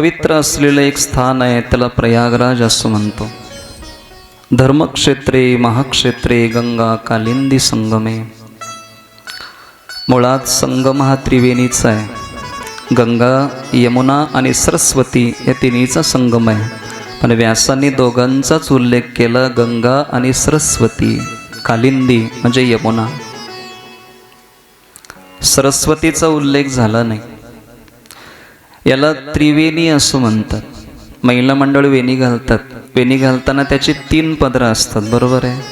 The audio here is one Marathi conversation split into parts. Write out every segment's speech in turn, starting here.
पवित्र असलेलं एक स्थान आहे त्याला प्रयागराज असं म्हणतो. धर्मक्षेत्रे महाक्षेत्रे गंगा कालिंदी संगमे. मुळात संगम हा त्रिवेणीचा आहे. गंगा यमुना आणि सरस्वती या तिन्हीचा संगम आहे. पण व्यासांनी दोघांचाच उल्लेख केला गंगा आणि सरस्वती. कालिंदी म्हणजे यमुना. सरस्वतीचा उल्लेख झाला नाही. याला त्रिवेणी असं म्हणतात. महिला मंडळ वेणी घालतात. वेणी घालताना त्याची तीन पदरं असतात. बरोबर आहे?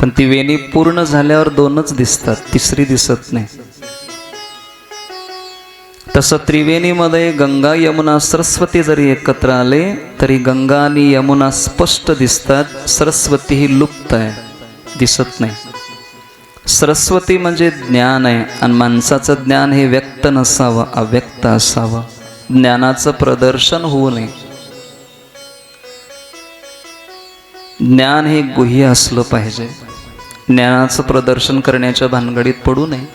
पण ती वेणी पूर्ण झाल्यावर दोनच दिसतात. तिसरी दिसत नाही. तसं त्रिवेणीमध्ये गंगा यमुना सरस्वती जरी एकत्र आले तरी गंगा आणि यमुना स्पष्ट दिसतात. सरस्वती ही लुप्त आहे. दिसत नाही. सरस्वती म्हणजे ज्ञान आहे आणि माणसाचं ज्ञान हे व्यक्त नसावं अव्यक्त असावं. ज्ञानाचं प्रदर्शन होऊ नये. ज्ञान हे गुह्य असलं पाहिजे. ज्ञानाचं प्रदर्शन करण्याच्या भानगडीत पडू नये.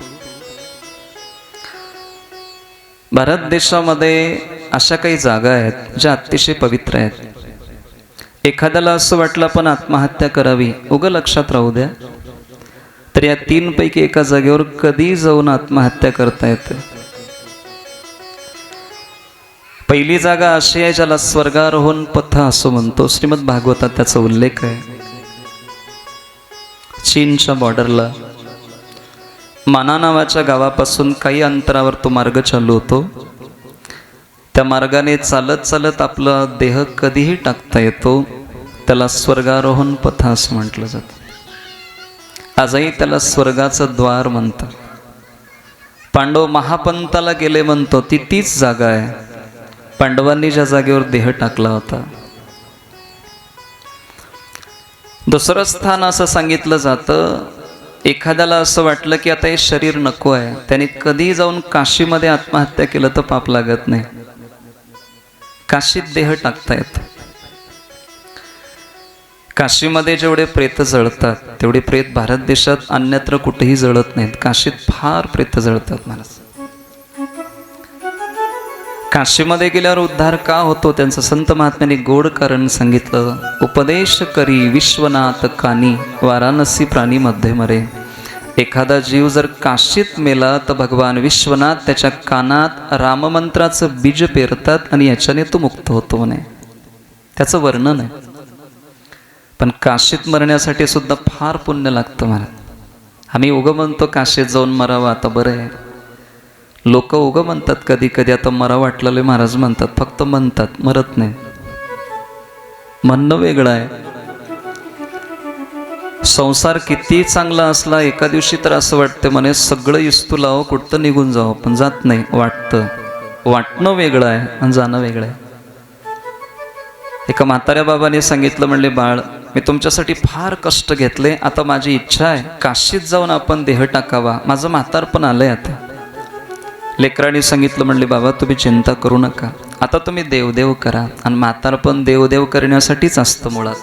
भारत देशामध्ये अशा काही जागा आहेत ज्या अतिशय पवित्र आहेत. एखाद्याला असं वाटलं पण आत्महत्या करावी. उगं लक्षात राहू द्या. तर या तीनपैकी एका जागेवर कधी जाऊन आत्महत्या करता येते. पहिली जागा अशी आहे ज्याला स्वर्गारोहण पथ असं म्हणतो. श्रीमद भागवतात त्याचा उल्लेख आहे. चीनच्या बॉर्डरला माना नावाच्या गावापासून काही अंतरावर तो मार्ग चालू होतो. त्या मार्गाने चालत चालत आपला देह कधीही टाकता येतो. त्याला स्वर्गारोहण पथ असं म्हटलं जातं. आजही त्याला स्वर्गाचं द्वार म्हणतात. पांडव महापंताला गेले म्हणतो ती तीच जागा आहे. पांडवांनी ज्या जागेवर देह टाकला होता. दुसरं स्थान असं सांगितलं जातं एखाद्याला असं वाटलं की आता हे शरीर नको आहे. त्याने कधी जाऊन काशीमध्ये आत्महत्या केलं तर पाप लागत नाही. काशीत देह टाकता येतो. काशीमध्ये जेवढे प्रेत जळतात तेवढे प्रेत भारत देशात अन्यत्र कुठेही जळत नाहीत. काशीत फार प्रेत जळतात महाराज काशीमध्ये गेल्यावर उद्धार का होतो त्यांचं संत महात्म्याने गोड कारण सांगितलं. उपदेश करी विश्वनाथ कानी वाराणसी प्राणी मध्ये मरे. एखादा जीव जर काशीत मेला तर भगवान विश्वनाथ त्याच्या कानात राममंत्राचं बीज पेरतात आणि याच्याने तो मुक्त होतो म्हणे. त्याचं वर्णन आहे. पण काशीत मरण्यासाठी सुद्धा फार पुण्य लागतं महाराज आम्ही उगं म्हणतो काशीत जाऊन मरावं आता बरं आहे. लोक उगं म्हणतात कधी कधी आता मरा वाटलेले महाराज म्हणतात फक्त म्हणतात मरत नाही. म्हणणं वेगळं आहे. संसार किती चांगला असला एका दिवशी तर असं वाटतं म्हणे सगळं इस्तू लावं कुठतं निघून जावं पण जात नाही वाटतं. वाटणं वेगळं आहे आणि जाणं वेगळं आहे. एका म्हाताऱ्या बाबाने सांगितलं म्हणले बाळ मी तुमच्यासाठी फार कष्ट घेतले. आता माझी इच्छा आहे काशीत जाऊन आपण देह टाकावा. माझं म्हातारपण आलंय आता. लेकरांनी सांगितलं म्हणले बाबा तुम्ही चिंता करू नका. आता तुम्ही देवदेव करा. आणि म्हातारपण देवदेव करण्यासाठीच असतं मुळात.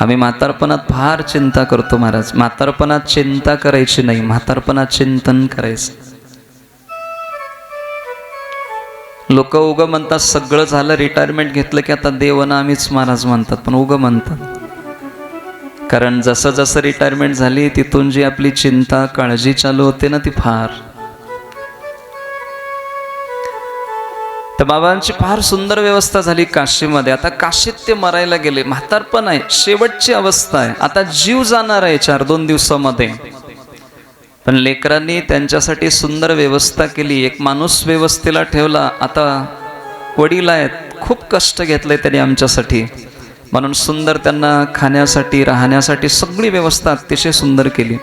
आम्ही म्हातारपणात फार चिंता करतो महाराज. म्हातारपणात चिंता करायची नाही. म्हातारपणात चिंतन करायचं. लोक उगं म्हणतात सगळं झालं रिटायरमेंट घेतलं की आता देवना आम्हीच महाराज म्हणतात पण उगं म्हणतात. कारण जसं जसं रिटायरमेंट झाली तिथून जी आपली चिंता काळजी चालू होते ना ती फार. तर बाबांची फार सुंदर व्यवस्था झाली काशीमध्ये. आता काशीत ते मरायला गेले. म्हातारपण आहे. शेवटची अवस्था आहे. आता जीव जाणार आहे चार दोन दिवसामध्ये. पण लेकरांनी त्यांच्यासाठी सुंदर व्यवस्था केली. एक माणूस व्यवस्थेला ठेवला. आता वडील आहेत. खूप कष्ट घेतले त्यांनी आमच्यासाठी. म्हणून सुंदर त्यांना खाण्यासाठी राहण्यासाठी सगळी व्यवस्था अतिशय सुंदर केली.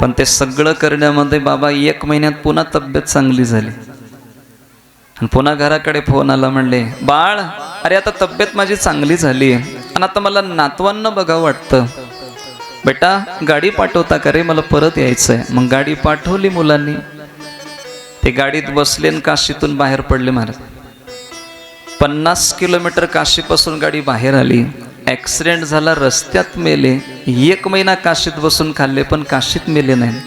पण ते सगळं करण्यामध्ये बाबा एक महिन्यात पुन्हा तब्येत चांगली झाली. आणि पुन्हा घराकडे फोन आला म्हणले बाळ अरे आता तब्येत माझी चांगली झाली आणि आता मला नातवांना बघावं वाटतं. बेटा गाडी पाठवता का रे? मला परत यायचं आहे मग गाडी पाठवली मुलांनी. ते गाडीत बसले आणि काशीतून बाहेर पडले महाराज. पन्नास किलोमीटर काशीपासून गाडी बाहेर आली. ॲक्सिडेंट झाला रस्त्यात मेले. एक महिना काशीत बसून खाल्ले पण काशीत मेले नाही.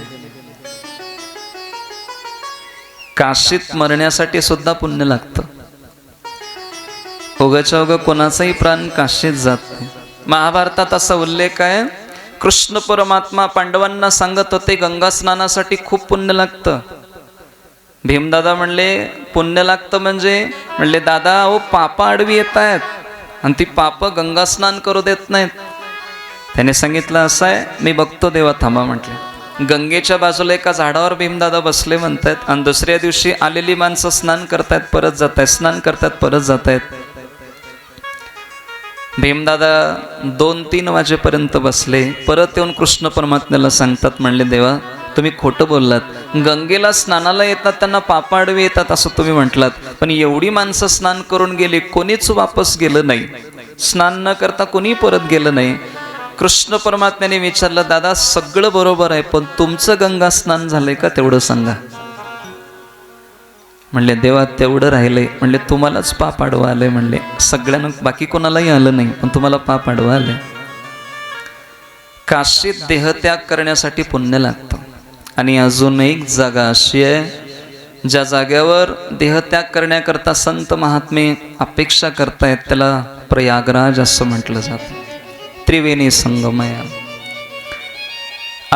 काशीत मरण्यासाठी सुद्धा पुण्य लागतं. उगाच्या उगा कोणाचाही प्राण काशीत जात नाही. महाभारतात असा उल्लेख आहे कृष्ण परमात्मा पांडवांना सांगत होते गंगा स्नानासाठी खूप पुण्य लागतं. भीमदादा म्हणले पुण्य लागतं म्हणजे? म्हणले दादा अहो पापा आडवी येत आहेत आणि ती पाप गंगा स्नान करू देत नाहीत. त्याने सांगितलं असं आहे मी बघतो देवा थांबा म्हटले. गंगेच्या बाजूला एका झाडावर भीमदादा बसले म्हणतायत आणि दुसऱ्या दिवशी आलेली माणसं स्नान करतायत परत जात आहेत स्नान करतायत परत जात आहेत भीमदादा दोन तीन वाजेपर्यंत बसले. परत येऊन कृष्ण परमात्म्याला सांगतात म्हणले देवा तुम्ही खोटं बोललात. गंगेला स्नानाला येतात त्यांना पापाडवे येतात असं तुम्ही म्हटलात. पण एवढी माणसं स्नान करून गेली कोणीच वापस गेलं नाही. स्नान न करता कोणी परत गेलं नाही. कृष्ण परमात्म्याने विचारलं दादा सगळं बरोबर आहे पण तुमचं गंगा स्नान झालंय का तेवढं सांगा. म्हणले देवा तेवढं राहिलंय. म्हणले तुम्हालाच पाप आडवं आलंय. म्हणले सगळ्यांना बाकी कोणालाही आलं नाही पण तुम्हाला पाप आडवं आलंय. काशीत देहत्याग करण्यासाठी पुण्य लागतं. आणि अजून एक जागा अशी आहे ज्या जाग्यावर देहत्याग करण्याकरता संत महात्मे अपेक्षा करतायत त्याला प्रयागराज असं म्हटलं जातं. त्रिवेणी संगमया.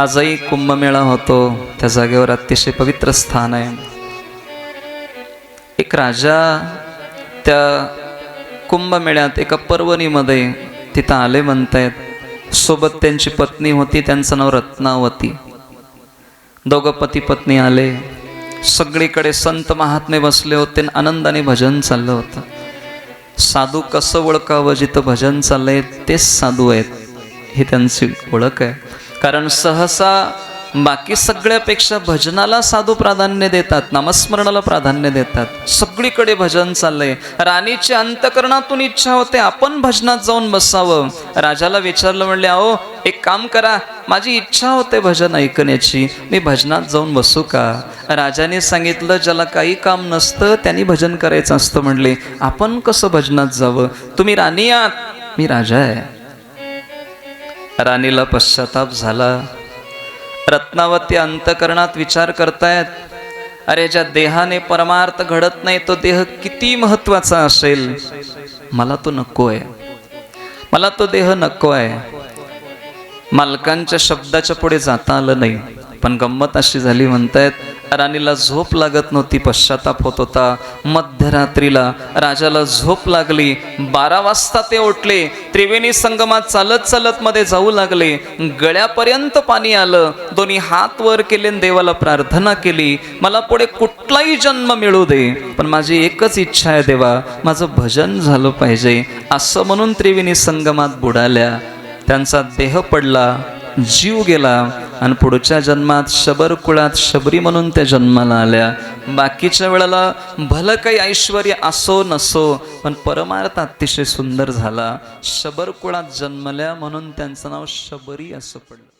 आजही कुंभमेळा होतो त्या जागेवर अतिशय पवित्र स्थान आहे. एक राजा त्या कुंभमेळ्यात एका पर्वणीमध्ये तिथं आले म्हणतायत. सोबत त्यांची पत्नी होती त्यांचं नाव रत्नावती. दोघं पती पत्नी आले. सगळीकडे संत महात्मे बसले होते आणि आनंदाने भजन चाललं होतं. साधू कसं ओळखावं जिथं भजन चाललंय तेच साधू आहेत. ही त्यांची ओळख आहे. कारण सहसा बाकी सगळ्यापेक्षा भजनाला साधू प्राधान्य देतात नामस्मरणाला प्राधान्य देतात. सगळीकडे भजन चाललंय. राणीच्या अंतकरणातून इच्छा होते आपण भजनात जाऊन बसावं. राजाला विचारलं म्हणले अहो एक काम करा माझी इच्छा होते भजन ऐकण्याची. मी भजनात जाऊन बसू का? राजाने सांगितलं ज्याला काही काम नसतं त्यांनी भजन करायचं असतं. म्हणले आपण कसं भजनात जावं? तुम्ही राणी आहात मी राजा आहे. राणीला पश्चाताप झाला. रत्नावती अंतकरणात विचार करतायत अरे ज्या देहाने परमार्थ घडत नाही तो देह किती महत्त्वाचा असेल? मला तो नको आहे. मला तो देह नको आहे. मालकांच्या शब्दाच्या पुढे जाता आलं नाही. पण गंमत अशी झाली म्हणतायत राणीला झोप लागत नव्हती पश्चाताप होत होता. मध्यरात्रीला राजाला झोप लागली. बारा वाजता ते उठले. त्रिवेणी संगमात चालत चालत मध्ये जाऊ लागले. गळ्यापर्यंत पाणी आलं. दोन्ही हात वर केले देवाला प्रार्थना केली मला पुढे कुठलाही जन्म मिळू दे. पण माझी एकच इच्छा आहे देवा माझं भजन झालं पाहिजे. असं म्हणून त्रिवेणी संगमात बुडाल्या. त्यांचा देह पडला जीव गेला. आणि पुढच्या जन्मात शबर कुळात शबरी म्हणून त्या जन्माला आल्या. बाकीच्या वेळेला भलं काही ऐश्वर असो नसो पण परमार्थ अतिशय सुंदर झाला. शबर कुळात जन्मल्या म्हणून त्यांचं नाव शबरी असं पडलं.